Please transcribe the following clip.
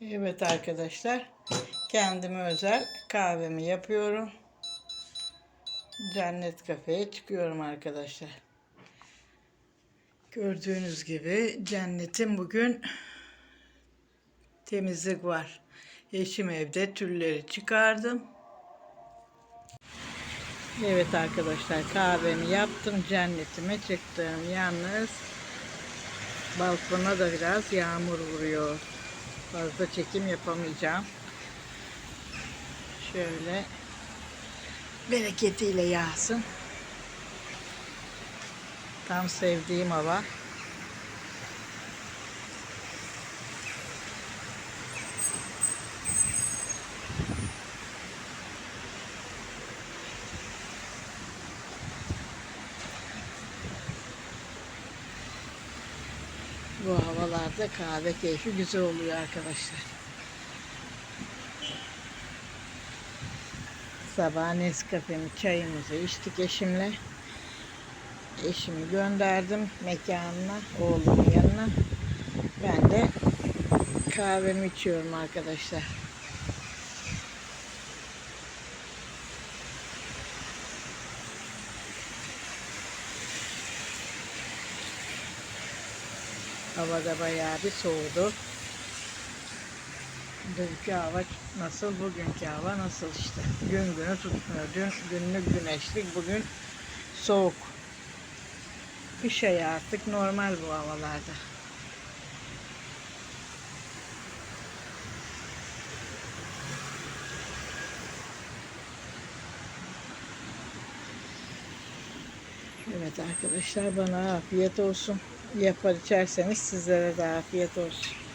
Evet arkadaşlar. Kendime özel kahvemi yapıyorum. Cennet kafeye çıkıyorum arkadaşlar. Gördüğünüz gibi cennetin bugün temizlik var. Eşim evde tülleri çıkardım. Evet arkadaşlar kahvemi yaptım. Cennetime çıktım. Yalnız balkona da biraz yağmur vuruyor. Fazla çekim yapamayacağım. Şöyle bereketiyle yağsın. Tam sevdiğim hava. Bu havalarda kahve keyfi güzel oluyor arkadaşlar. Sabah Nescafe'mi, çayımızı içtik eşimle. Eşimi gönderdim mekanına, oğlumun yanına. Ben de kahvemi içiyorum arkadaşlar. Havada bayağı bir soğudu. Dünkü hava nasıl, bugünkü hava nasıl işte. Gün günü tutmuyor. Dün günlük güneşlik, bugün soğuk. Kış ayı artık normal bu havalarda. Evet arkadaşlar bana afiyet olsun. Yapar içerseniz sizlere de afiyet olsun.